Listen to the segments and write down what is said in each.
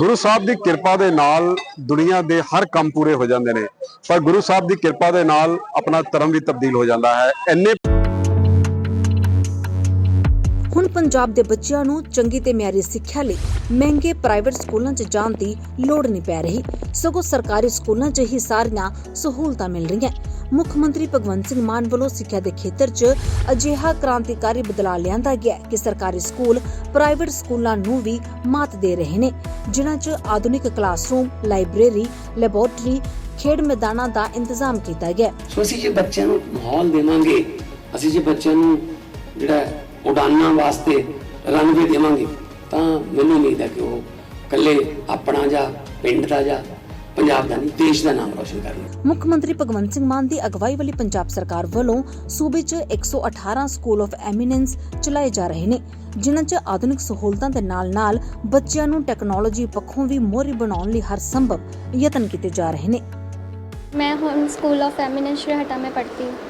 ਗੁਰੂ ਸਾਹਿਬ ਦੀ ਕਿਰਪਾ ਦੇ ਨਾਲ ਦੁਨੀਆ ਦੇ ਹਰ ਕੰਮ ਪੂਰੇ ਹੋ ਜਾਂਦੇ ਨੇ, ਪਰ ਗੁਰੂ ਸਾਹਿਬ ਦੀ ਕਿਰਪਾ ਦੇ ਨਾਲ ਆਪਣਾ ਧਰਮ ਵੀ ਤਬਦੀਲ ਹੋ ਜਾਂਦਾ ਹੈ। ਇੰਨੇ ਹੁਣ ਪੰਜਾਬ ਦੇ ਬੱਚਿਆਂ ਨੂੰ ਚੰਗੀ ਤੇ ਮਿਆਰੀ ਸਿੱਖਿਆ ਲਈ ਮਹਿੰਗੇ ਪ੍ਰਾਈਵੇਟ ਸਕੂਲਾਂ 'ਚ ਜਾਣ ਦੀ ਲੋੜ ਨਹੀਂ ਪੈ ਰਹੀ। ਸਗੋਂ ਸਰਕਾਰੀ ਸਕੂਲਾਂ 'ਚ ਹੀ ਸਾਰੀਆਂ ਸਹੂਲਤਾਂ ਮਿਲ ਰਹੀਆਂ। ਮੁੱਖ ਮੰਤਰੀ ਭਗਵੰਤ ਸਿੰਘ ਮਾਨ ਵੱਲੋਂ ਸਿੱਖਿਆ ਦੇ ਖੇਤਰ 'ਚ ਅਜਿਹਾ ਕ੍ਰਾਂਤੀਕਾਰੀ ਬਦਲਾਅ ਲਿਆਂਦਾ ਗਿਆ ਕਿ ਸਰਕਾਰੀ ਸਕੂਲ ਪ੍ਰਾਈਵੇਟ ਸਕੂਲਾਂ ਨੂੰ ਵੀ ਮਾਤ ਦੇ ਰਹੇ ਨੇ, ਜਿਨ੍ਹਾਂ 'ਚ ਆਧੁਨਿਕ ਕਲਾਸਰੂਮ, ਲਾਇਬ੍ਰੇਰੀ, ਲੈਬੋਰੇਟਰੀ, ਖੇਡ ਮੈਦਾਨਾਂ ਦਾ ਇੰਤਜ਼ਾਮ ਕੀਤਾ ਗਿਆ ਸੋ ਅਸੀਂ ਜੇ ਬੱਚਿਆਂ ਨੂੰ ਮਾਹੌਲ ਦੇਵਾਂਗੇ, ਅਸੀਂ ਜੇ ਬੱਚਿਆਂ ਨੂੰ ਜਿਹੜਾ ਉਡਾਨਾਂ ਵਾਸਤੇ ਰਨਵੇ ਦੇਵਾਂਗੇ, ਤਾਂ ਮੈਨੂੰ ਉਮੀਦ ਹੈ ਕਿ ਉਹ ਇਕੱਲੇ ਆਪਣਾ ਜਾਂ ਪਿੰਡ ਦਾ ਜਾਂ ਪੰਜਾਬ ਦਾ ਨਹੀਂ ਦੇਸ਼ ਦਾ ਨਾਮ ਰੋਸ਼ਨ ਕਰਨਗੇ ਮੁੱਖ ਮੰਤਰੀ ਭਗਵੰਤ ਸਿੰਘ ਮਾਨ ਦੀ ਅਗਵਾਈ ਵਾਲੀ ਪੰਜਾਬ ਸਰਕਾਰ ਵੱਲੋਂ ਸੂਬੇ 'ਚ 118 ਸਕੂਲ ਆਫ ਐਮੀਨੈਂਸ ਚਲਾਏ ਜਾ ਰਹੇ ਨੇ ਜਿਨ੍ਹਾਂ 'ਚ ਆਧੁਨਿਕ ਸਹੂਲਤਾਂ ਦੇ ਨਾਲ-ਨਾਲ ਬੱਚਿਆਂ ਨੂੰ ਟੈਕਨੋਲੋਜੀ ਪੱਖੋਂ ਵੀ ਮੋਹਰੀ ਬਣਾਉਣ ਲਈ ਹਰ ਸੰਭਵ ਯਤਨ ਕੀਤੇ ਜਾ ਰਹੇ ਨੇ। ਮੈਂ ਹੁਣ ਸਕੂਲ ਆਫ ਐਮੀਨੈਂਸ ਹਟਾ ਮੈਂ ਪੜ੍ਹਦੀ ਹਾਂ।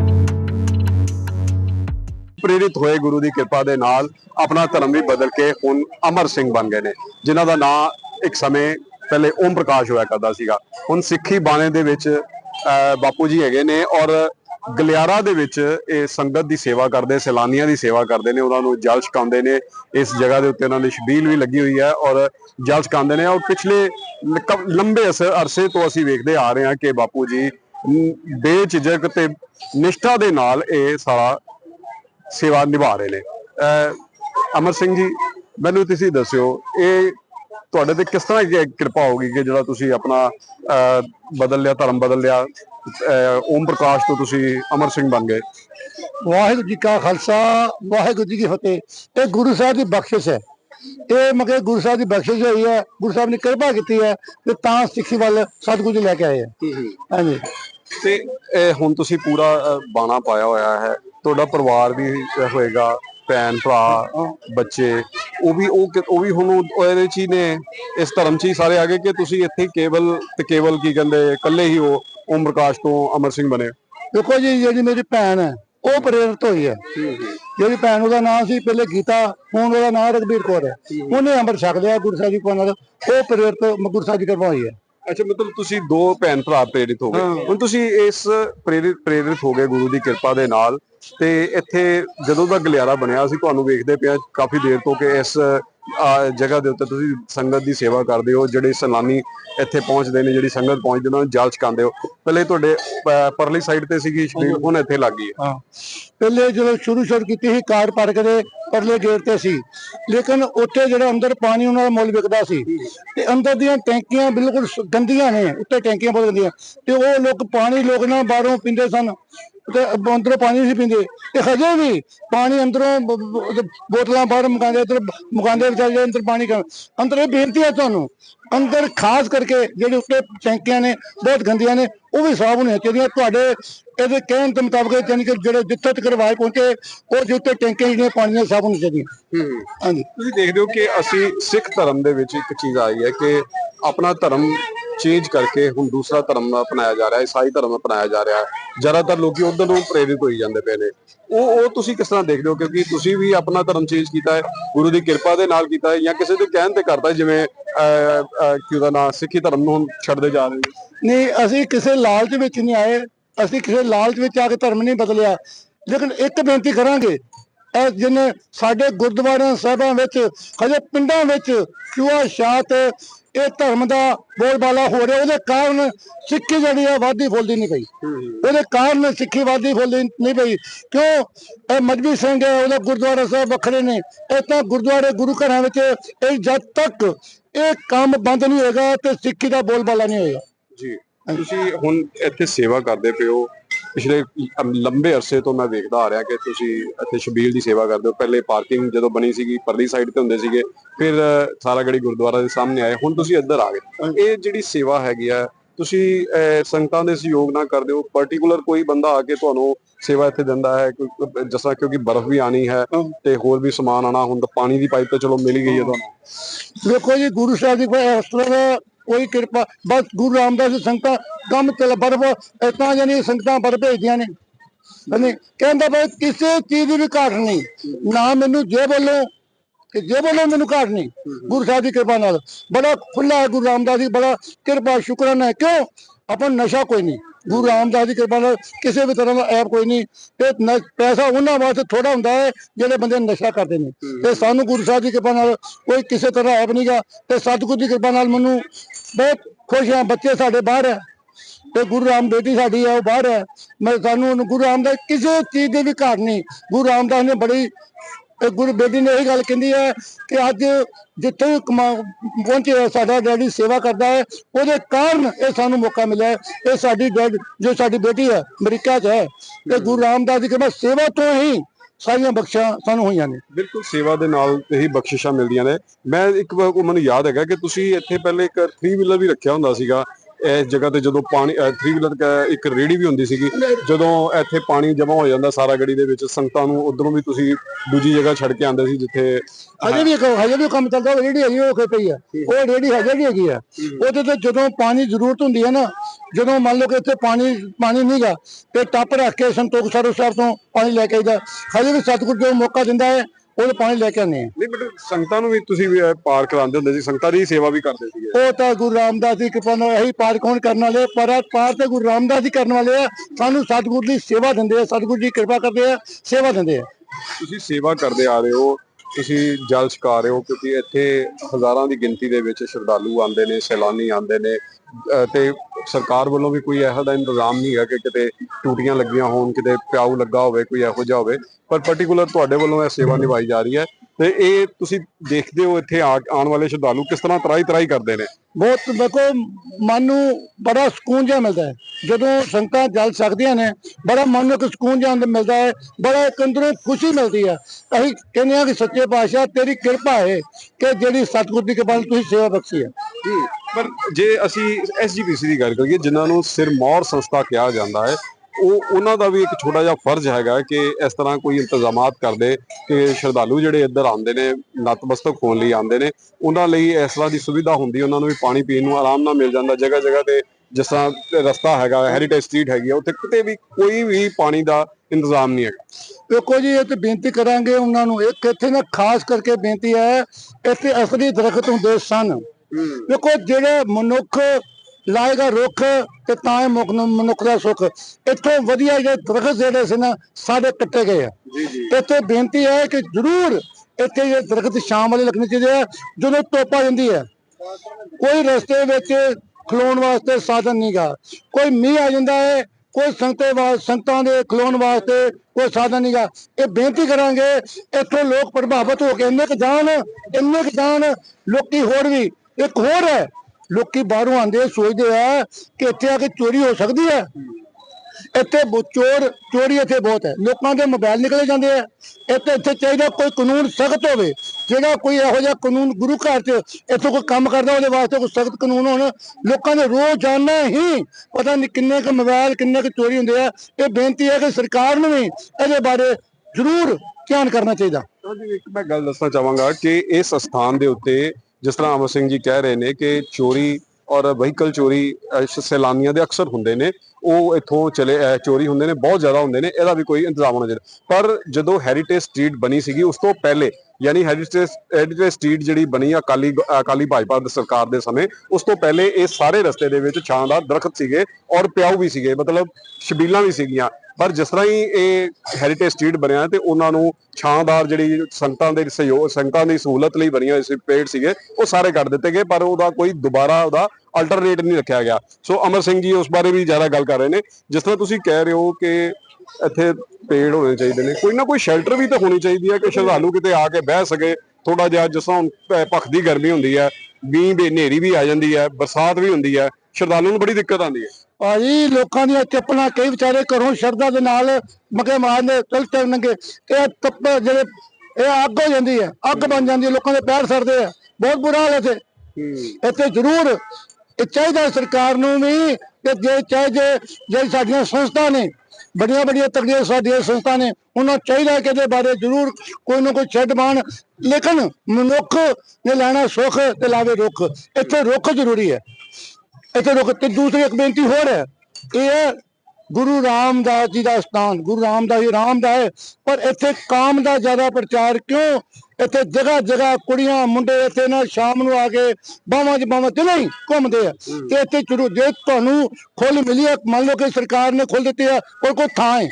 ਪ੍ਰੇਰਿਤ ਹੋਏ ਗੁਰੂ ਦੀ ਕਿਰਪਾ ਦੇ ਨਾਲ ਆਪਣਾ ਧਰਮ ਵੀ ਬਦਲ ਕੇ ਹੁਣ ਅਮਰ ਸਿੰਘ ਬਣ ਗਏ ਨੇ, ਜਿਨ੍ਹਾਂ ਦਾ ਨਾਂ ਇੱਕ ਸਮੇਂ ਪਹਿਲੇ ਓਮ ਪ੍ਰਕਾਸ਼ ਹੋਇਆ ਕਰਦਾ ਸੀਗਾ। ਹੁਣ ਸਿੱਖੀ ਬਾਣੇ ਦੇ ਵਿੱਚ ਬਾਪੂ ਜੀ ਹੈਗੇ ਨੇ ਔਰ ਗਲਿਆਰਾ ਦੇ ਵਿੱਚ ਇਹ ਸੰਗਤ ਦੀ ਸੇਵਾ ਕਰਦੇ, ਸੈਲਾਨੀਆਂ ਦੀ ਸੇਵਾ ਕਰਦੇ ਨੇ, ਉਹਨਾਂ ਨੂੰ ਜਲ ਛਕਾਉਂਦੇ ਨੇ। ਇਸ ਜਗ੍ਹਾ ਦੇ ਉੱਤੇ ਉਹਨਾਂ ਦੀ ਸ਼ਬੀਲ ਵੀ ਲੱਗੀ ਹੋਈ ਹੈ ਔਰ ਜਲ ਛਕਾਉਂਦੇ ਨੇ। ਔਰ ਪਿਛਲੇ ਲੰਬੇ ਅਸ- ਅਰਸੇ ਤੋਂ ਅਸੀਂ ਵੇਖਦੇ ਆ ਰਹੇ ਹਾਂ ਕਿ ਬਾਪੂ ਜੀ ਬੇਝਿਜਕ ਤੇ ਨਿਸ਼ਠਾ ਦੇ ਨਾਲ ਇਹ ਸਾਰਾ ਸੇਵਾ ਨਿਭਾ ਰਹੇ ਨੇ। ਅਮਰ ਸਿੰਘ ਜੀ ਮੈਨੂੰ ਤੁਸੀਂ ਦੱਸਿਓ ਇਹ ਤੁਹਾਡੇ ਤੇ ਕਿਸ ਤਰ੍ਹਾਂ ਕੀ ਕਿਰਪਾ ਹੋਗੀ ਕਿ ਜਿਹੜਾ ਤੁਸੀਂ ਆਪਣਾ ਬਦਲ ਲਿਆ ਧਰਮ ਬਦਲ ਲਿਆ ਓਮ ਪ੍ਰਕਾਸ਼ ਤੋਂ ਤੁਸੀਂ ਅਮਰ ਸਿੰਘ ਬਣ ਗਏ। ਵਾਹਿਗੁਰੂ ਜੀ ਕਾ ਖਾਲਸਾ ਵਾਹਿਗੁਰੂ ਜੀ ਕੀ ਫਤਿਹ। ਇਹ ਗੁਰੂ ਸਾਹਿਬ ਦੀ ਬਖਸ਼ਿਸ਼ ਹੈ। ਇਹ ਮਗੇ ਗੁਰੂ ਸਾਹਿਬ ਦੀ ਬਖਸ਼ਿਸ਼ ਹੋਈ ਹੈ ਗੁਰੂ ਸਾਹਿਬ ਨੇ ਕਿਰਪਾ ਕੀਤੀ ਹੈ ਤੇ ਤਾਂ ਸਿੱਖੀ ਵੱਲ ਸਤਿਗੁਰੂ ਜੀ ਲੈ ਕੇ ਆਏ ਆ ਹਾਂਜੀ। ਤੇ ਹੁਣ ਤੁਸੀਂ ਪੂਰਾ ਬਾਣਾ ਪਾਇਆ ਹੋਇਆ ਹੈ। ਤੁਹਾਡਾ ਪਰਿਵਾਰ ਵੀ ਹੋਏਗਾ ਭੈਣ ਭਰਾ ਬੱਚੇ ਉਹ ਵੀ ਉਹ ਉਹ ਵੀ ਹੁਣ ਉਹ- ਉਹਦੇ ਚ ਹੀ ਨੇ। ਇਸ ਧਰਮ ਚ ਹੀ ਸਾਰੇ ਆ ਗਏ ਕਿ ਤੁਸੀਂ ਇੱਥੇ ਕੇਵਲ ਤੇ ਕੇਵਲ ਕੀ ਕਹਿੰਦੇ ਇਕੱਲੇ ਹੀ ਹੋ ਓਮ ਪ੍ਰਕਾਸ਼ ਤੋਂ ਅਮਰ ਸਿੰਘ ਬਣੇ। ਦੇਖੋ ਜੀ ਜਿਹੜੀ ਮੇਰੀ ਭੈਣ ਹੈ ਉਹ ਪ੍ਰੇਰਿਤ ਹੋਈ ਹੈ। ਜਿਹੜੀ ਭੈਣ ਉਹਦਾ ਨਾਮ ਸੀ ਪਹਿਲੇ ਗੀਤਾ ਹੁਣ ਉਹਦਾ ਨਾਮ ਰਘਬੀਰ ਕੌਰ ਹੈ। ਉਹਨੇ ਅੰਮ੍ਰਿਤ ਛਕ ਲਿਆ ਗੁਰੂ ਸਾਹਿਬ ਜੀ ਕੋਲ ਨਾਲ। ਉਹ ਪ੍ਰੇਰਿਤ ਗੁਰੂ ਸਾਹਿਬ ਜੀ ਕਿਰਪਾ ਹੋਈ ਹੈ। ਅੱਛਾ ਮਤਲਬ ਤੁਸੀਂ ਦੋ ਭੈਣ ਭਰਾ ਪ੍ਰੇਰਿਤ ਹੋ ਗਏ। ਹੁਣ ਤੁਸੀਂ ਇਸ ਪ੍ਰੇਰਿਤ ਪ੍ਰੇਰਿਤ ਹੋ ਗਏ ਗੁਰੂ ਦੀ ਕਿਰਪਾ ਦੇ ਨਾਲ। ਤੇ ਇੱਥੇ ਜਦੋਂ ਦਾ ਗਲਿਆਰਾ ਬਣਿਆ, ਅਸੀਂ ਤੁਹਾਨੂੰ ਵੇਖਦੇ ਪਿਆ ਕਾਫੀ ਦੇਰ ਤੋਂ ਕਿ ਇਸ ਜਗ੍ਹਾ ਦੇ ਉੱਤੇ ਤੁਸੀਂ ਸੰਗਤ ਦੀ ਸੇਵਾ ਕਰਦੇ ਹੋ, ਜਿਹੜੇ ਸੈਲਾਨੀ ਇੱਥੇ ਪਹੁੰਚਦੇ ਨੇ, ਜਿਹੜੀ ਸੰਗਤ ਪਹੁੰਚਦੀ ਉਹਨਾਂ ਨੂੰ ਜਲ ਛਕਾਉਂਦੇ ਹੋ। ਪਹਿਲੇ ਤੁਹਾਡੇ ਪਰਲੀ ਸਾਈਡ ਤੇ ਸੀਗੀ ਸ਼ਬੀਲ ਹੁਣ ਇੱਥੇ ਲੱਗ ਗਈ ਹੈ। ਪਹਿਲੇ ਜਦੋਂ ਸ਼ੁਰੂ ਸ਼ੁਰੂ ਕੀਤੀ ਸੀ, ਕਾਰ ਪਾਰਕ ਦੇ ਪਰਲੇ ਗੇਟ ਤੇ ਸੀ। ਲੇਕਿਨ ਉੱਥੇ ਜਿਹੜਾ ਅੰਦਰ ਪਾਣੀ ਉਹਨਾਂ ਦਾ ਮੁੱਲ ਵਿਕਦਾ ਸੀ। ਤੇ ਅੰਦਰ ਦੀਆਂ ਟੈਂਕੀਆਂ ਬਿਲਕੁਲ ਗੰਦੀਆਂ ਨੇ, ਉੱਤੇ ਟੈਂਕੀਆਂ ਬਹੁਤ ਗੰਦੀਆਂ। ਤੇ ਉਹ ਲੋਕ, ਪਾਣੀ ਲੋਕ ਨਾ ਬਾਹਰੋਂ ਪੀਂਦੇ ਸਨ। ਤੇ ਅੰਦਰੋਂ ਪਾਣੀ ਸੀ ਪੀਂਦੇ। ਤੇ ਹਜੇ ਵੀ ਪਾਣੀ ਅੰਦਰੋਂ ਬੋਤਲਾਂ ਬਾਹਰ ਮੁਕਾਉਂਦੇ, ਅੰਦਰ ਮੁਕਾਉਂਦੇ ਵਿਚਾਰੇ ਅੰਦਰ ਪਾਣੀ ਅੰਦਰ ਇਹ ਬੇਨਤੀ ਹੈ ਤੁਹਾਨੂੰ, ਅੰਦਰ ਖਾਸ ਕਰਕੇ ਜਿਹੜੇ ਉੱਤੇ ਟੈਂਕੀਆਂ ਨੇ, ਬਹੁਤ ਗੰਦੀਆਂ ਨੇ ਉਹ ਵੀ ਸਾਫ਼ ਹੋਣੀਆਂ ਚਾਹੀਦੀਆਂ। ਤੁਹਾਡੇ ਇਹਦੇ ਕਹਿਣ ਦੇ ਮੁਤਾਬਕ ਯਾਨੀ ਕਿ ਜਿਹੜੇ ਜਿੱਥੇ ਤੱਕ ਰਵਾਜ ਪਹੁੰਚੇ ਉਹ ਜਿੱਥੇ ਟੈਂਕੀਆਂ ਜਿਹੜੀਆਂ ਪਾਣੀਆਂ ਸਾਫ਼ ਹੋਣੀਆਂ ਚਾਹੀਦੀਆਂ। ਹਾਂਜੀ। ਤੁਸੀਂ ਦੇਖਦੇ ਹੋ ਕਿ ਅਸੀਂ ਸਿੱਖ ਧਰਮ ਦੇ ਵਿੱਚ ਇੱਕ ਚੀਜ਼ ਆਈ ਹੈ ਕਿ ਆਪਣਾ ਧਰਮ ਚੇਂਜ ਕਰਕੇ ਹੁਣ ਦੂਸਰਾ ਧਰਮ ਅਪਣਾਇਆ ਜਾ ਰਿਹਾ ਹੈ ਈਸਾਈ ਧਰਮ ਅਪਣਾਇਆ ਜਾ ਰਿਹਾ। ਹੈ ਜ਼ਿਆਦਾਤਰ ਲੋਕੀ ਉਧਰ ਨੂੰ ਪ੍ਰੇਰਿਤ ਹੋਈ ਜਾਂਦੇ ਪਏ ਨੇ। ਉਹ ਉਹ ਤੁਸੀਂ ਕਿਸ ਤਰ੍ਹਾਂ ਦੇਖਦੇ ਹੋ? ਕਿਉਂਕਿ ਤੁਸੀਂ ਵੀ ਆਪਣਾ ਧਰਮ ਚੇਂਜ ਕੀਤਾ ਹੈ ਗੁਰੂ ਦੀ ਕਿਰਪਾ ਦੇ ਨਾਲ ਕੀਤਾ ਹੈ ਜਾਂ ਕਿਸੇ ਦੇ ਕਹਿਣ ਤੇ ਕਰਤਾ ਹੈ, ਜਿਵੇਂ ਅਹ, ਅਹ, ਕੀ ਉਹਦਾ ਨਾਂ ਸਿੱਖੀ ਧਰਮ ਨੂੰ ਛੱਡਦੇ ਜਾ ਰਹੇ ਨਹੀਂ ਅਸੀਂ ਕਿਸੇ ਲਾਲਚ ਵਿੱਚ ਨਹੀਂ ਆਏ ਅਸੀਂ ਕਿਸੇ ਲਾਲਚ ਵਿੱਚ ਆ ਕੇ ਧਰਮ ਨਹੀਂ ਬਦਲਿਆ। ਲੇਕਿਨ ਇੱਕ ਬੇਨਤੀ ਕਰਾਂਗੇ ਇਹ ਜਿਨੇ ਸਾਡੇ ਗੁਰਦੁਆਰਿਆਂ ਸਾਹਿਬਾਂ ਵਿੱਚ ਹਜੇ ਪਿੰਡਾਂ ਵਿੱਚ ਚੂਆ ਸ਼ਾਤ ਇਹ ਧਰਮ ਦਾ ਬੋਲਬਾਲਾ ਹੋ ਰਿਹਾ ਉਹਦੇ ਕਾਰਨ ਸਿੱਖੀ ਜਿਹੜੀ ਆ ਵਾਧੀ ਫੁੱਲਦੀ ਨਹੀਂ ਪਈ। ਉਹਦੇ ਕਾਰਨ ਸਿੱਖੀ ਵਾਧੀ ਫੁੱਲਦੀ ਨਹੀਂ ਪਈ। ਕਿਉਂ? ਇਹ ਮਜਬੀ ਸਿੰਘ ਹੈ ਉਹਦਾ ਗੁਰਦੁਆਰਾ ਸਾਹਿਬ ਵੱਖਰੇ ਨੇ। ਇਹ ਤਾਂ ਗੁਰਦੁਆਰੇ ਗੁਰੂ ਘਰਾਂ ਵਿੱਚ ਇਹ ਜਦ ਤੱਕ ਇਹ ਕੰਮ ਬੰਦ ਨਹੀਂ ਹੋਏਗਾ ਤੇ ਸਿੱਖੀ ਦਾ ਬੋਲਬਾਲਾ ਨਹੀਂ ਹੋਏਗਾ। ਜੀ। ਤੁਸੀਂ ਹੁਣ ਇੱਥੇ ਸੇਵਾ ਕਰਦੇ ਪਏ ਹੋ। ਪਿਛਲੇ ਲੰਬੇ ਅਰਸੇ ਤੋਂ ਮੈਂ ਵੇਖਦਾ ਆ ਰਿਹਾ ਕਿ ਤੁਸੀਂ ਇੱਥੇ ਸ਼ਬੀਲ ਦੀ ਸੇਵਾ ਕਰਦੇ ਹੋ। ਪਹਿਲੇ ਪਾਰਕਿੰਗ ਜਦੋਂ ਬਣੀ ਸੀਗੀ ਪਰਲੀ ਸਾਈਡ ਤੇ ਹੁੰਦੇ ਸੀਗੇ ਫਿਰ ਅ, ਸਾਰਾਗੜੀ ਗੁਰਦੁਆਰਾ ਦੇ ਸਾਹਮਣੇ ਆਏ। ਹੁਣ ਤੁਸੀਂ ਇੱਧਰ ਆ ਗਏ। ਇਹ ਜਿਹੜੀ ਸੇਵਾ ਹੈਗੀ ਆ ਤੁਸੀਂ ਸੰਗਤਾਂ ਦੇ ਸਹਿਯੋਗ ਨਾਲ ਕਰਦੇ ਹੋ। ਪਾਰਟਿਕੂਲਰ ਕੋਈ ਬੰਦਾ ਆ ਕੇ ਤੁਹਾਨੂੰ ਸੇਵਾ ਇੱਥੇ ਦਿੰਦਾ ਹੈ ਜਿਸ ਤਰ੍ਹਾਂ ਕਿਉਂਕਿ ਬਰਫ਼ ਵੀ ਆਣੀ ਹੈ ਤੇ ਹੋਰ ਵੀ ਸਮਾਨ ਆਣਾ ਹੁਣ ਤਾਂ ਪਾਣੀ ਦੀ ਪਾਈਪ ਤਾਂ ਚਲੋ ਮਿਲ ਗਈ ਹੈ ਤੁਹਾਨੂੰ। ਵੇਖੋ ਜੀ ਗੁਰੂ ਸਾਹਿਬ ਦੀ ਕੋਈ ਇਸ ਤਰ੍ਹਾਂ ਦਾ ਕੋਈ ਕਿਰਪਾ, ਬਸ ਗੁਰੂ ਰਾਮਦਾਸ ਦੀ ਸੰਗਤਾਂ ਕੰਮ ਚੱਲ ਬਰਫ ਇਤਾਂ ਜਾਨੀ ਸੰਗਤਾਂ ਬਰ ਭੇਜਦੀਆਂ ਨੇ। ਨਹੀਂ ਕਹਿੰਦਾ ਬਈ ਕਿਸੇ ਚੀਜ਼ ਦੀ ਵੀ ਘਾਟ ਨਹੀਂ। ਨਾ ਮੈਨੂੰ ਜੇ ਬੋਲੋ ਕਿ ਜੇ ਬੋਲੋ ਮੈਨੂੰ ਘਾਟ ਨਹੀਂ। ਗੁਰੂ ਸਾਹਿਬ ਦੀ ਕਿਰਪਾ ਨਾਲ। ਬੜਾ ਖੁੱਲਾ ਹੈ ਗੁਰੂ ਰਾਮਦਾਸ ਦੀ, ਬੜਾ ਕਿਰਪਾ, ਸ਼ੁਕਰਾਨਾ ਹੈ। ਕਿਉਂ? ਆਪਾਂ ਨਸ਼ਾ ਕੋਈ ਨਹੀਂ। ਗੁਰੂ ਰਾਮਦਾਸ ਦੀ ਕਿਰਪਾ ਨਾਲ ਕਿਸੇ ਵੀ ਤਰ੍ਹਾਂ ਦਾ ਐਪ ਕੋਈ ਨਹੀਂ। ਤੇ ਪੈਸਾ ਉਹਨਾਂ ਵਾਸਤੇ ਥੋੜਾ ਹੁੰਦਾ ਹੈ, ਜਿਹੜੇ ਬੰਦੇ ਨਸ਼ਾ ਕਰਦੇ ਨੇ। ਤੇ ਸਾਨੂੰ ਗੁਰੂ ਸਾਹਿਬ ਦੀ ਕਿਰਪਾ ਨਾਲ ਕੋਈ ਕਿਸੇ ਤਰ੍ਹਾਂ ਐਪ ਨਹੀਂਗਾ ਤੇ ਸਤਿਗੁਰੂ ਦੀ ਕਿਰਪਾ ਨਾਲ ਮੈਨੂੰ ਬਹੁਤ ਖੁਸ਼ ਹਾਂ, ਬੱਚੇ ਸਾਡੇ ਬਾਹਰ ਹੈ ਤੇ ਗੁਰੂ ਰਾਮ ਬੇਟੀ ਸਾਡੀ ਹੈ, ਉਹ ਬਾਹਰ ਹੈ। ਮੈਂ ਸਾਨੂੰ ਗੁਰੂ ਰਾਮਦਾਸ ਕਿਸੇ ਚੀਜ਼ ਦੀ ਵੀ ਘਾਟ ਨਹੀਂ। ਗੁਰੂ ਰਾਮਦਾਸ ਨੇ ਬੜੀ ਗੁਰੂ ਬੇਟੀ ਨੇ ਇਹ ਗੱਲ ਕਹਿੰਦੀ ਹੈ ਕਿ ਅੱਜ ਜਿੱਥੇ ਵੀ ਕਮਾ- ਪਹੁੰਚੇ ਸਾਡਾ ਡੈਡੀ ਸੇਵਾ ਕਰਦਾ ਹੈ, ਉਹਦੇ ਕਾਰਨ ਇਹ ਸਾਨੂੰ ਮੌਕਾ ਮਿਲਿਆ ਇਹ ਸਾਡੀ ਡੈਡ, ਜੋ ਸਾਡੀ ਬੇਟੀ ਹੈ, ਅਮਰੀਕਾ 'ਚ ਹੈ। ਤੇ ਗੁਰੂ ਰਾਮਦਾਸ ਦੀ ਕਿਰਪਾ ਸੇਵਾ ਤੋਂ ਹੀ ਸਾਰੀਆਂ ਬਖਸ਼ਾਂ ਸਾਨੂੰ ਹੋਈਆਂ ਨੇ। ਬਿਲਕੁਲ, ਸੇਵਾ ਦੇ ਨਾਲ ਹੀ ਬਖਸ਼ਿਸ਼ਾਂ ਮਿਲਦੀਆਂ ਨੇ। ਮੈਂ ਇੱਕ ਵਾਰ ਉਹ ਮੈਨੂੰ ਯਾਦ ਹੈਗਾ ਕਿ ਤੁਸੀਂ ਇੱਥੇ ਪਹਿਲੇ ਇੱਕ 3 ਵੀਲਰ ਵੀ ਰੱਖਿਆ ਹੁੰਦਾ ਸੀਗਾ। ਇਸ ਜਗ੍ਹਾ ਤੇ ਜਦੋਂ ਪਾਣੀ 3 ਵੀਲਰ ਇੱਕ ਰੇੜੀ ਵੀ ਹੁੰਦੀ ਸੀਗੀ ਜਦੋਂ ਇੱਥੇ ਪਾਣੀ ਜਮ੍ਹਾਂ ਹੋ ਜਾਂਦਾ ਸਾਰਾ ਗੜੀ ਦੇ ਵਿੱਚ ਸੰਗਤਾਂ ਨੂੰ ਉਧਰੋਂ ਵੀ ਤੁਸੀਂ ਦੂਜੀ ਜਗ੍ਹਾ ਛੱਡ ਕੇ ਆਉਂਦੇ ਸੀ ਜਿੱਥੇ ਅਜੇ ਵੀ ਹਜੇ ਵੀ ਕੰਮ ਚੱਲਦਾ ਉਹ ਰੇੜੀ ਹੈਗੀ ਉਹ ਖੇ ਪਈ ਹੈ। ਉਹ ਰੇੜੀ ਹਜੇ ਵੀ ਹੈਗੀ ਆ। ਉਹਦੇ ਤੇ ਜਦੋਂ ਪਾਣੀ ਜ਼ਰੂਰਤ ਹੁੰਦੀ ਹੈ ਨਾ ਜਦੋਂ ਮੰਨ ਲਓ ਕਿ ਇੱਥੇ ਪਾਣੀ ਪਾਣੀ ਨਹੀਂਗਾ ਤੇ ਟੱਪ ਰੱਖ ਕੇ ਸੰਤੋਖ ਸਰੋ ਸਾਹਿਬ ਤੋਂ ਪਾਣੀ ਲੈ ਕੇ ਆਈਦਾ। ਹਜੇ ਵੀ ਸਤਿਗੁਰ ਜੋ ਮੌਕਾ ਦਿੰਦਾ ਹੈ ਉਹ ਪਾਣੀ ਲੈ ਕੇ ਆਉਂਦੇ ਆ। ਨਹੀਂ ਬਟ ਸੰਗਤਾਂ ਨੂੰ ਵੀ ਤੁਸੀਂ ਵੀ ਇਹ ਪਾਰ ਕਰਾਉਂਦੇ ਹੁੰਦੇ ਸੀ। ਸੰਗਤਾਂ ਦੀ ਸੇਵਾ ਵੀ ਕਰਦੇ ਸੀਗੇ। ਉਹ ਤਾਂ ਗੁਰੂ ਰਾਮਦਾਸ ਦੀ ਕਿਰਪਾ ਨਾਲ ਇਹੀ ਪਾਰ ਕੌਣ ਕਰਨ ਵਾਲੇ ਪਰ ਪਾਰ ਤੇ ਗੁਰੂ ਰਾਮਦਾਸ ਦੀ ਕਰਨ ਵਾਲੇ ਆ। ਸਾਨੂੰ ਸਤਿਗੁਰ ਦੀ ਸੇਵਾ ਦਿੰਦੇ ਆ। ਸਤਿਗੁਰ ਦੀ ਕਿਰਪਾ ਕਰਦੇ ਆ ਸੇਵਾ ਦਿੰਦੇ ਆ। ਤੁਸੀਂ ਸੇਵਾ ਕਰਦੇ ਆ ਰਹੇ ਹੋ। ਤੁਸੀਂ ਜਲ ਛਕਾ ਰਹੇ ਹੋ ਕਿਉਂਕਿ ਇੱਥੇ ਹਜ਼ਾਰਾਂ ਦੀ ਗਿਣਤੀ ਦੇ ਵਿੱਚ ਸ਼ਰਧਾਲੂ ਆਉਂਦੇ ਨੇ ਸੈਲਾਨੀ ਆਉਂਦੇ ਨੇ ਅਹ ਤੇ ਸਰਕਾਰ ਵੱਲੋਂ ਵੀ ਕੋਈ ਇਹੋ ਜਿਹਾ ਇੰਤਜ਼ਾਮ ਨਹੀਂ ਹੈ ਕਿ ਕਿਤੇ ਟੂਟੀਆਂ ਲੱਗੀਆਂ ਹੋਣ, ਕਿਤੇ ਪਿਆਉ ਲੱਗਾ ਹੋਵੇ, ਕੋਈ ਇਹੋ ਜਿਹਾ ਹੋਵੇ। ਪਰ ਪਾਰਟਿਕੂਲਰ ਤੁਹਾਡੇ ਵੱਲੋਂ ਇਹ ਸੇਵਾ ਨਿਭਾਈ ਜਾ ਰਹੀ ਹੈ ਤੇ ਇਹ ਤੁਸੀਂ ਦੇਖਦੇ ਹੋ ਇੱਥੇ ਆਉਣ ਵਾਲੇ ਸ਼ਰਧਾਲੂ ਕਿਸ ਤਰ੍ਹਾਂ ਤਰਾਈ ਤਰਾਈ ਕਰਦੇ ਨੇ? ਬਹੁਤ ਦੇਖੋ, ਮਨ ਨੂੰ ਬੜਾ ਸਕੂਨ ਜਿਹਾ ਮਿਲਦਾ ਹੈ। ਜਦੋਂ ਸੰਗਤਾਂ ਜਲ ਸਕਦੀਆਂ ਨੇ, ਬੜਾ ਮਨ ਨੂੰ ਇੱਕ ਸਕੂਨ ਜਿਹਾ ਮਿਲਦਾ ਹੈ, ਬੜਾ ਇੱਕ ਅੰਦਰੋਂ ਖੁਸ਼ੀ ਮਿਲਦੀ ਹੈ। ਅਸੀਂ ਕਹਿੰਦੇ ਹਾਂ ਕਿ ਸੱਚੇ ਪਾਤਸ਼ਾਹ, ਤੇਰੀ ਕਿਰਪਾ ਹੈ ਕਿ ਜਿਹੜੀ ਸਤਿਗੁਰ ਦੀ ਕਿਰਪਾ ਨਾਲ ਤੁਸੀਂ ਸੇਵਾ ਬਖਸ਼ੀ ਹੈ। ਜੀ, ਪਰ ਜੇ ਅਸੀਂ ਐਸਜੀਪੀਸੀ ਦੀ ਗੱਲ ਕਰੀਏ, ਜਿਨ੍ਹਾਂ ਨੂੰ ਸਿਰਮੌਰ ਸੰਸਥਾ ਕਿਹਾ ਜਾਂਦਾ ਹੈ, ਉਹ, ਉਹਨਾਂ ਦਾ ਵੀ ਇੱਕ ਛੋਟਾ ਜਿਹਾ ਫਰਜ਼ ਹੈਗਾ ਕਿ ਇਸ ਤਰ੍ਹਾਂ ਕੋਈ ਇੰਤਜ਼ਾਮਾਤ ਕਰਦੇ ਕਿ ਸ਼ਰਧਾਲੂ ਜਿਹੜੇ ਇੱਧਰ ਆਉਂਦੇ ਨੇ, ਨਤਮਸਤਕ ਹੋਣ ਲਈ ਆਉਂਦੇ ਨੇ, ਉਹਨਾਂ ਲਈ ਇਸ ਤਰ੍ਹਾਂ ਦੀ ਸੁਵਿਧਾ ਹੁੰਦੀ ਉਹਨਾਂ ਨੂੰ ਵੀ ਪਾਣੀ ਪੀਣ ਨੂੰ ਆਰਾਮ ਨਾਲ ਮਿਲ ਜਾਂਦਾ ਜਗ੍ਹਾ ਜਗ੍ਹਾ ਤੇ ਜਿਸ ਤਰ੍ਹਾਂ ਰਸਤਾ ਹੈਗਾ ਹੈਰੀਟੇਜ ਸਟਰੀਟ ਹੈਗੀ ਆ, ਉੱਥੇ ਕਿਤੇ ਵੀ ਕੋਈ ਵੀ ਪਾਣੀ ਦਾ ਇੰਤਜ਼ਾਮ ਨਹੀਂ ਹੈਗਾ। ਦੇਖੋ ਜੀ, ਇਹ ਤੇ ਬੇਨਤੀ ਕਰਾਂਗੇ ਉਹਨਾਂ ਨੂੰ, ਇੱਕ ਇੱਥੇ ਨਾ ਖਾਸ ਕਰਕੇ ਬੇਨਤੀ ਹੈ, ਇੱਥੇ ਅਸਲੀ ਦਰਖਤ ਹੁੰਦੇ ਸਨ। ਦੇਖੋ ਜਿਹੜੇ ਮਨੁੱਖ ਲਾਏਗਾ ਰੁੱਖ ਤੇ ਤਾਂ ਇਹ ਮੁੱਖ ਨੂੰ ਮਨੁੱਖ ਦਾ ਸੁੱਖ। ਇੱਥੋਂ ਵਧੀਆ ਜਿਹੜੇ ਦਰਖਤ ਜਿਹੜੇ ਸੀ ਨਾ ਸਾਡੇ ਕੱਟੇ ਗਏ ਆ। ਇੱਥੇ ਬੇਨਤੀ ਹੈ ਕਿ ਜ਼ਰੂਰ ਇੱਥੇ ਇਹ ਦਰਖਤ ਸ਼ਾਮ ਵਾਲੇ ਲੱਗਣੇ ਚਾਹੀਦੇ ਆ ਜਦੋਂ ਧੁੱਪ ਆ ਜਾਂਦੀ ਹੈ। ਕੋਈ ਰਸਤੇ ਵਿੱਚ ਖਲੋਣ ਵਾਸਤੇ ਸਾਧਨ ਨਹੀਂਗਾ। ਕੋਈ ਮੀਂਹ ਆ ਜਾਂਦਾ ਹੈ ਕੋਈ ਸੰਗਤੇ ਵਾਸਤੇ ਸੰਗਤਾਂ ਦੇ ਖਲੋਣ ਵਾਸਤੇ ਕੋਈ ਸਾਧਨ ਨਹੀਂਗਾ। ਇਹ ਬੇਨਤੀ ਕਰਾਂਗੇ ਇੱਥੋਂ ਲੋਕ ਪ੍ਰਭਾਵਿਤ ਹੋ ਕੇ ਇੰਨੇ ਕੁ ਜਾਣ ਇੰਨੇ ਕੁ ਜਾਣ ਲੋਕੀ ਹੋਰ ਵੀ ਇੱਕ ਹੋਰ ਹੈ, ਲੋਕੀ ਬਾਹਰੋਂ ਆਉਂਦੇ ਸੋਚਦੇ ਆ ਕਿ ਇੱਥੇ ਆ ਕੇ ਚੋਰੀ ਹੋ ਸਕਦੀ ਹੈ। ਇੱਥੇ ਚੋਰ, ਚੋਰੀ ਇੱਥੇ ਬਹੁਤ ਹੈ। ਲੋਕਾਂ ਦੇ ਮੋਬਾਈਲ ਨਿਕਲੇ ਜਾਂਦੇ ਆ। ਇੱਥੇ ਇੱਥੇ ਚਾਹੀਦਾ ਕੋਈ ਕਾਨੂੰਨ ਸਖਤ ਹੋਵੇ। ਜਿਹੜਾ ਕੋਈ ਇਹੋ ਜਿਹਾ ਕਾਨੂੰਨ ਗੁਰੂ ਘਰ 'ਚ ਇੱਥੋਂ ਕੋਈ ਕੰਮ ਕਰਦਾ, ਉਹਦੇ ਵਾਸਤੇ ਕੋਈ ਸਖਤ ਕਾਨੂੰਨ ਹੋਣ, ਲੋਕਾਂ ਦੇ ਰੋਜ਼ਾਨਾ ਹੀ ਪਤਾ ਨਹੀਂ ਕਿੰਨੇ ਕੁ ਮੋਬਾਈਲ ਕਿੰਨੇ ਕੁ ਚੋਰੀ ਹੁੰਦੇ ਆ। ਇਹ ਬੇਨਤੀ ਹੈ ਕਿ ਸਰਕਾਰ ਨੂੰ ਵੀ ਇਹਦੇ ਬਾਰੇ ਜ਼ਰੂਰ ਧਿਆਨ ਕਰਨਾ ਚਾਹੀਦਾ। ਇੱਕ ਮੈਂ ਗੱਲ ਦੱਸਣਾ ਚਾਹਾਂਗਾ ਕਿ ਇਸ ਸਥਾਨ ਦੇ ਉੱਤੇ ਜਿਸ ਤਰ੍ਹਾਂ ਅਮਰ ਸਿੰਘ ਜੀ ਕਹਿ ਰਹੇ ਨੇ ਕਿ ਚੋਰੀ ਔਰ ਵਹੀਕਲ ਚੋਰੀ ਸੈਲਾਨੀਆਂ ਦੇ ਅਕਸਰ ਹੁੰਦੇ ਨੇ। ਉਹ ਇੱਥੋਂ ਚਲੇ ਚੋਰੀ ਹੁੰਦੇ ਨੇ, ਬਹੁਤ ਜ਼ਿਆਦਾ ਹੁੰਦੇ ਨੇ, ਇਹਦਾ ਵੀ ਕੋਈ ਇੰਤਜ਼ਾਮ ਹੋਣਾ ਚਾਹੀਦਾ। ਪਰ ਜਦੋਂ ਹੈਰੀਟੇਜ ਸਟਰੀਟ ਬਣੀ ਸੀਗੀ, ਉਸ ਤੋਂ ਪਹਿਲੇ, ਯਾਨੀ ਹੈਰੀਟੇਜ ਹੈਰੀਟੇਜ ਸਟਰੀਟ ਜਿਹੜੀ ਬਣੀ ਅਕਾਲੀ ਅਕਾਲੀ ਭਾਜਪਾ ਦੀ ਸਰਕਾਰ ਦੇ ਸਮੇਂ, ਉਸ ਤੋਂ ਪਹਿਲੇ ਇਹ ਸਾਰੇ ਰਸਤੇ ਦੇ ਵਿੱਚ ਛਾਂ ਦਾ ਦਰਖਤ ਸੀਗੇ ਔਰ ਪਿਆਉ ਵੀ ਸੀਗੇ, ਮਤਲਬ ਸ਼ਬੀਲਾਂ ਵੀ ਸੀਗੀਆਂ। ਪਰ ਜਿਸ ਤਰ੍ਹਾਂ ਹੀ ਇਹ ਹੈਰੀਟੇਜ ਸਟਰੀਟ ਬਣਿਆ ਤੇ ਉਹਨਾਂ ਨੂੰ ਛਾਂਦਾਰ ਜਿਹੜੀ ਸੰਗਤਾਂ ਦੇ ਸਹਿਯੋਗ ਸੰਗਤਾਂ ਦੀ ਸਹੂਲਤ ਲਈ ਬਣੀਆਂ ਹੋਈ ਸੀ, ਪੇੜ ਸੀਗੇ, ਉਹ ਸਾਰੇ ਕੱਢ ਦਿੱਤੇ ਗਏ, ਪਰ ਉਹਦਾ ਕੋਈ ਦੁਬਾਰਾ ਉਹਦਾ ਅਲਟਰਨੇਟ ਨਹੀਂ ਰੱਖਿਆ ਗਿਆ। ਸੋ ਅਮਰ ਸਿੰਘ ਜੀ ਉਸ ਬਾਰੇ ਵੀ ਜ਼ਿਆਦਾ ਗੱਲ ਕਰ ਰਹੇ ਨੇ। ਜਿਸ ਤਰ੍ਹਾਂ ਤੁਸੀਂ ਕਹਿ ਰਹੇ ਹੋ ਕਿ ਇੱਥੇ ਪੇੜ ਹੋਣੇ ਚਾਹੀਦੇ ਨੇ, ਕੋਈ ਨਾ ਕੋਈ ਸ਼ੈਲਟਰ ਵੀ ਤਾਂ ਹੋਣੀ ਚਾਹੀਦੀ ਹੈ ਕਿ ਸ਼ਰਧਾਲੂ ਕਿਤੇ ਆ ਕੇ ਬਹਿ ਸਕੇ। ਥੋੜਾ ਜਿਹਾ ਜਿਸ ਤਰ੍ਹਾਂ ਹੁਣ ਭ- ਭਖਦੀ ਗਰਮੀ ਹੁੰਦੀ ਹੈ, ਮੀਂਹ ਵੀ ਹਨੇਰੀ ਵੀ ਆ ਜਾਂਦੀ ਹੈ, ਬਰਸਾਤ ਵੀ ਹੁੰਦੀ ਹੈ ਸ਼ਰਧਾਲੂ ਨੂੰ ਬੜੀ ਦਿੱਕਤ ਆਉਂਦੀ ਹੈ। ਭਾਜੀ ਲੋਕਾਂ ਦੀਆਂ ਚੱਪਲਾਂ ਕਈ ਵਿਚਾਰੇ ਘਰੋਂ ਸ਼ਰਧਾ ਦੇ ਨਾਲ ਮਗੇ ਮਾਰਦੇ ਚਲ ਚੱਲਣਗੇ। ਇਹ ਤੱਪ ਜਿਹੜੇ ਇਹ ਅੱਗ ਹੋ ਜਾਂਦੀ ਹੈ ਅੱਗ ਬਣ ਜਾਂਦੀ ਹੈ ਲੋਕਾਂ ਦੇ ਪੈਰ ਸੜਦੇ ਆ। ਬਹੁਤ ਬੁਰਾ ਹਾਲ ਹੈ ਇੱਥੇ। ਇੱਥੇ ਜ਼ਰੂਰ ਇਹ ਚਾਹੀਦਾ ਸਰਕਾਰ ਨੂੰ ਵੀ ਕਿ ਜੇ ਚਾਹੇ ਜੇ ਸਾਡੀਆਂ ਸੰਸਥਾ ਨੇ ਬੜੀਆਂ ਬੜੀਆਂ ਤਕੜੀਆਂ ਸਾਡੀਆਂ ਸੰਸਥਾ ਨੇ ਉਹਨਾਂ ਚਾਹੀਦਾ ਕਿ ਇਹਦੇ ਬਾਰੇ ਜ਼ਰੂਰ ਕੋਈ ਨਾ ਕੋਈ ਛੱਡ ਬਾਣ ਲੇਕਿਨ ਮਨੁੱਖ ਨੇ ਲੈਣਾ ਸੁੱਖ ਤੇ ਲਾਵੇ ਰੁੱਖ। ਇੱਥੇ ਰੁੱਖ ਜ਼ਰੂਰੀ ਹੈ। ਇੱਥੇ ਰੁੱਖ ਤੇ ਦੂਸਰੀ ਇੱਕ ਬੇਨਤੀ ਹੋਰ ਹੈ, ਇਹ ਹੈ ਗੁਰੂ ਰਾਮਦਾਸ ਜੀ ਦਾ ਸਥਾਨ, ਗੁਰੂ ਰਾਮਦਾਸ ਜੀ ਰਾਮ ਦਾ ਹੈ, ਪਰ ਇੱਥੇ ਕਾਮ ਦਾ ਜ਼ਿਆਦਾ ਪ੍ਰਚਾਰ ਕਿਉਂ? ਇੱਥੇ ਜਗ੍ਹਾ ਜਗ੍ਹਾ ਕੁੜੀਆਂ ਮੁੰਡੇ ਇੱਥੇ ਨਾ ਸ਼ਾਮ ਨੂੰ ਆ ਕੇ ਬਾਵਾਂ 'ਚ ਬਾਵਾਂ ਤੇ ਨਹੀਂ ਘੁੰਮਦੇ ਆ। ਤੇ ਇੱਥੇ ਚੁਰੂ ਜੇ ਤੁਹਾਨੂੰ ਖੁੱਲ ਮਿਲੀ ਹੈ, ਮੰਨ ਲਓ ਕਿ ਸਰਕਾਰ ਨੇ ਖੁੱਲ ਦਿੱਤੀ ਹੈ, ਕੋਈ ਕੋਈ ਥਾਂ ਹੈ,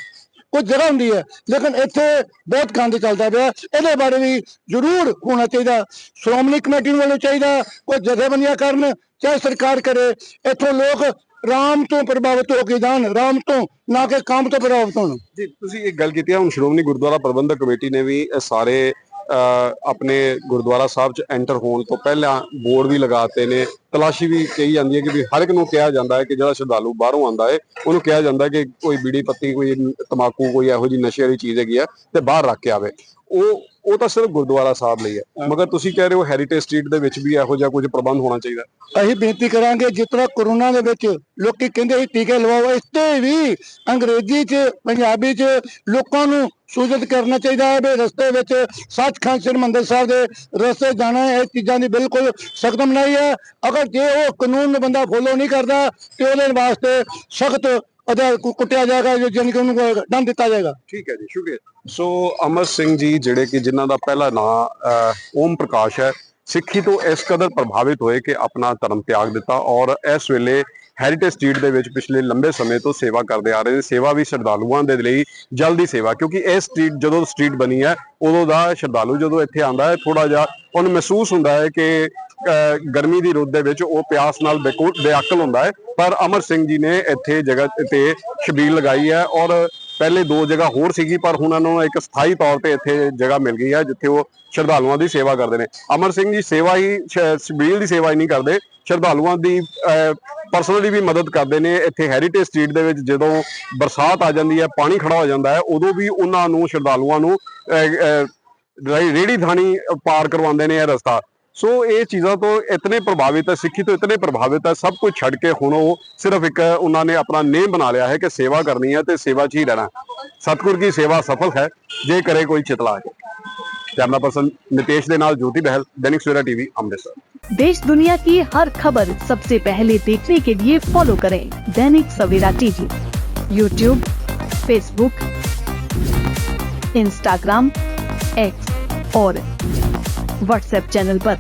ਕੋਈ ਜਗ੍ਹਾ ਹੁੰਦੀ ਹੈ, ਲੇਕਿਨ ਇੱਥੇ ਬਹੁਤ ਗੰਦ ਚੱਲਦਾ ਪਿਆ। ਇਹਦੇ ਬਾਰੇ ਵੀ ਜ਼ਰੂਰ ਹੋਣਾ ਚਾਹੀਦਾ। ਸ਼੍ਰੋਮਣੀ ਕਮੇਟੀ ਨੂੰ ਵੱਲੋਂ ਚਾਹੀਦਾ, ਕੋਈ ਜਥੇਬੰਦੀਆਂ ਕਰਨ ਚਾਹੇ ਸਰਕਾਰ ਕਰੇ, ਇੱਥੋਂ ਲੋਕ ਰਾਮ ਤੋਂ ਪ੍ਰਭਾਵਿਤ ਹੋ ਕੇ ਜਾਣ, ਰਾਮ ਤੋਂ, ਨਾ ਕਿ ਕੰਮ ਤੋਂ ਪ੍ਰਭਾਵਿਤ ਹੋਣ। ਜੀ, ਤੁਸੀਂ ਇੱਕ ਗੱਲ ਕੀਤੀ ਹੈ ਹੁਣ ਸ਼੍ਰੋਮਣੀ ਗੁਰਦੁਆਰਾ ਪ੍ਰਬੰਧਕ ਕਮੇਟੀ ਨੇ ਵੀ ਸਾਰੇ ਆਪਣੇ ਗੁਰਦੁਆਰਾ ਸਾਹਿਬ ਚ ਐਂਟਰ ਹੋਣ ਤੋਂ ਪਹਿਲਾਂ ਬੋਰਡ ਵੀ ਲਗਾਤੇ ਨੇ। ਤਲਾਸ਼ੀ ਵੀ ਕਹੀ ਜਾਂਦੀ ਹੈ ਕਿ ਵੀ ਹਰ ਇੱਕ ਨੂੰ ਕਿਹਾ ਜਾਂਦਾ ਹੈ ਕਿ ਜਿਹੜਾ ਸ਼ਰਧਾਲੂ ਬਾਹਰੋਂ ਆਂਦਾ ਹੈ, ਉਹਨੂੰ ਕਿਹਾ ਜਾਂਦਾ ਹੈ ਕਿ ਕੋਈ ਬੀੜੀ ਪੱਤੀ, ਕੋਈ ਤਮਾਕੂ, ਕੋਈ ਇਹੋ ਜਿਹੀ ਨਸ਼ੇ ਵਾਲੀ ਚੀਜ਼ ਹੈਗੀ ਆ, ਤੇ ਬਾਹਰ ਰੱਖ ਕੇ ਆਵੇ। ਉਹ ਉਹ ਤਾਂ ਸਿਰਫ ਗੁਰਦੁਆਰਾ ਸਾਹਿਬ ਲਈ ਹੈ। ਮਗਰ ਤੁਸੀਂ ਕਹਿ ਰਹੇ ਹੋ ਹੈਰੀਟੇਜ ਸਟਰੀਟ ਦੇ ਵਿੱਚ ਵੀ ਇਹੋ ਜਿਹਾ ਕੁਝ ਪ੍ਰਬੰਧ ਹੋਣਾ ਚਾਹੀਦਾ। ਅਸੀਂ ਬੇਨਤੀ ਕਰਾਂਗੇ ਜਿਸ ਤਰ੍ਹਾਂ ਕਰੋਨਾ ਦੇ ਵਿੱਚ ਲੋਕੀ ਕਹਿੰਦੇ ਸੀ ਟੀਕੇ ਲਵਾਓ ਇਸ ਤੇ ਵੀ ਅੰਗਰੇਜ਼ੀ 'ਚ ਪੰਜਾਬੀ 'ਚ ਲੋਕਾਂ ਨੂੰ ਸੂਚਿਤ ਕਰਨਾ ਚਾਹੀਦਾ ਹੈ ਵੀ ਰਸਤੇ ਵਿੱਚ ਸੱਚਖੰਡ ਹਰਿਮੰਦਰ ਸਾਹਿਬ ਦੇ ਰਸਤੇ ਜਾਣਾ ਇਹ ਚੀਜ਼ਾਂ ਦੀ ਬਿਲਕੁਲ ਸਖਤ ਮਨਾਹੀ ਹੈ। ਅਗਰ ਜੇ ਉਹ ਕਾਨੂੰਨ ਬੰਦਾ ਫੋਲੋ ਨਹੀਂ ਕਰਦਾ ਤੇ ਉਹਦੇ ਵਾਸਤੇ ਸਖਤ ਅਦਾ ਕੁੱਟਿਆ ਜਾਏਗਾ ਜਾਨੀ ਕਿ ਉਹਨੂੰ ਦੰਡ ਦਿੱਤਾ ਜਾਏਗਾ। ਠੀਕ ਹੈ ਜੀ, ਸ਼ੁਕਰੀਆ। ਸੋ ਅਮਰ ਸਿੰਘ ਜੀ, ਜਿਹੜੇ ਕਿ ਜਿਨ੍ਹਾਂ ਦਾ ਪਹਿਲਾ ਨਾਮ ਓਮ ਪ੍ਰਕਾਸ਼ ਹੈ, ਸਿੱਖੀ ਤੋਂ ਇਸ ਕਦਰ ਪ੍ਰਭਾਵਿਤ ਹੋਏ ਕਿ ਆਪਣਾ ਧਰਮ ਤਿਆਗ ਦਿੱਤਾ ਔਰ ਇਸ ਵੇਲੇ ਹੈਰੀਟੇਜ ਸਟਰੀਟ ਦੇ ਵਿੱਚ ਪਿਛਲੇ ਲੰਬੇ ਸਮੇਂ ਤੋਂ ਸੇਵਾ ਕਰਦੇ ਆ ਰਹੇ ਨੇ ਸੇਵਾ ਵੀ ਸ਼ਰਧਾਲੂਆਂ ਦੇ ਲਈ ਜਲਦੀ ਸੇਵਾ ਕਿਉਂਕਿ ਇਹ ਸਟਰੀਟ ਜਦੋਂ ਸਟਰੀਟ ਬਣੀ ਹੈ ਉਦੋਂ ਦਾ ਸ਼ਰਧਾਲੂ ਜਦੋਂ ਇੱਥੇ ਆਂਦਾ ਹੈ ਥੋੜਾ ਜਿਹਾ ਉਹਨੂੰ ਮਹਿਸੂਸ ਹੁੰਦਾ ਹੈ ਕਿ ਅਹ, ਗਰਮੀ ਦੀ ਰੁੱਤ ਦੇ ਵਿੱਚ ਉਹ ਪਿਆਸ ਨਾਲ ਬੇਕੂ- ਬੇਅਕਲ ਹੁੰਦਾ ਹੈ। ਪਰ ਅਮਰ ਸਿੰਘ ਜੀ ਨੇ ਇੱਥੇ ਜਗ੍ਹਾ ਤੇ ਸ਼ਬੀਲ ਲਗਾਈ ਹੈ ਔਰ ਪਹਿਲੇ ਦੋ ਜਗ੍ਹਾ ਹੋਰ ਸੀਗੀ ਪਰ ਹੁਣ ਉਹਨਾਂ ਨੂੰ ਇੱਕ ਸਥਾਈ ਤੌਰ ਤੇ ਇੱਥੇ ਜਗ੍ਹਾ ਮਿਲ ਗਈ ਹੈ ਜਿੱਥੇ ਉਹ ਸ਼ਰਧਾਲੂਆਂ ਦੀ ਸੇਵਾ ਕਰਦੇ ਨੇ। ਅਮਰ ਸਿੰਘ ਜੀ ਸੇਵਾ ਹੀ ਸ਼ਬੀਲ ਦੀ ਸੇਵਾ ਹੀ ਨਹੀਂ ਕਰਦੇ ਸ਼ਰਧਾਲੂਆਂ ਦੀ ਪਰਸਨਲੀ ਵੀ ਮਦਦ ਕਰਦੇ ਨੇ ਇੱਥੇ ਹੈਰੀਟੇਜ ਸਟਰੀਟ ਦੇ ਵਿੱਚ ਜਦੋਂ ਬਰਸਾਤ ਆ ਜਾਂਦੀ ਹੈ ਪਾਣੀ ਖੜਾ ਹੋ ਜਾਂਦਾ ਹੈ ਉਦੋਂ ਵੀ ਉਹਨਾਂ ਨੂੰ ਸ਼ਰਧਾਲੂਆਂ ਨੂੰ ਅਹ, ਰੇਹੜੀ ਥਾਣੀ ਪਾਰ ਕਰਵਾਉਂਦੇ ਨੇ ਇਹ ਰਸਤਾ। ਸੋ ਇਹ ਚੀਜ਼ਾਂ ਤੋਂ ਇਤਨੇ ਪ੍ਰਭਾਵਿਤ ਹੈ ਸਿੱਖੀ ਤੋਂ ਇਤਨੇ ਪ੍ਰਭਾਵਿਤ ਹੈ ਸਭ ਕੁਝ ਛੱਡ ਕੇ ਹੁਣ ਉਹ ਸਿਰਫ ਇੱਕ ਉਹਨਾਂ ਨੇ ਆਪਣਾ ਨੇਮ ਬਣਾ ਲਿਆ ਹੈ ਕਿ ਸੇਵਾ ਕਰਨੀ ਹੈ ਤੇ ਸੇਵਾ 'ਚ ਹੀ ਰਹਿਣਾ। ਸਤਿਗੁਰ ਦੀ ਸੇਵਾ ਸਫਲ ਹੈ ਜੇ ਕਰੇ ਕੋਈ ਚਿਤਲਾ ਹੈ। ਕੈਮਰਾ ਪਰਸਨ ਨਿਤੇਸ਼ ਦੇ ਨਾਲ ਜੋਤੀ ਬਹਿਲ ਦੈਨਿਕ ਸਵੇਰਾ ਟੀਵੀ ਅੰਮ੍ਰਿਤਸਰ देश दुनिया की हर खबर सबसे पहले देखने के लिए फॉलो करें Dainik Savera TV YouTube Facebook Instagram X और व्हाट्सएप चैनल पर।